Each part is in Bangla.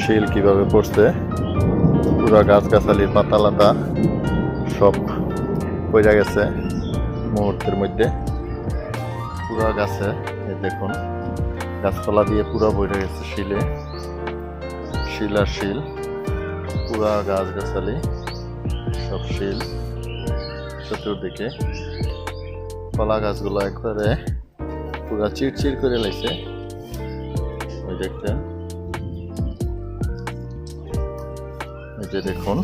শিল কীভাবে পড়ছে, পুরো গাছগাছালির পাতা লাতা সব পড়ে গেছে মুহূর্তের মধ্যে। পুরা গাছে দেখুন, গাছপালা দিয়ে পুরো বইরে গেছে শিলে। শিল আর শিল, পুরা গাছগাছালি, সব শিল। চতুর্দিকে কলা গাছগুলো একবারে পুরা চিরচির করে লাইছে। ওই দেখতেন। এই যে দেখুন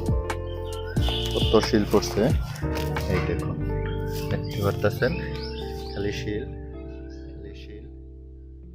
কত শিল পড়ছে। এই দেখুন দেখতে পারতেছেন? খালি শিল।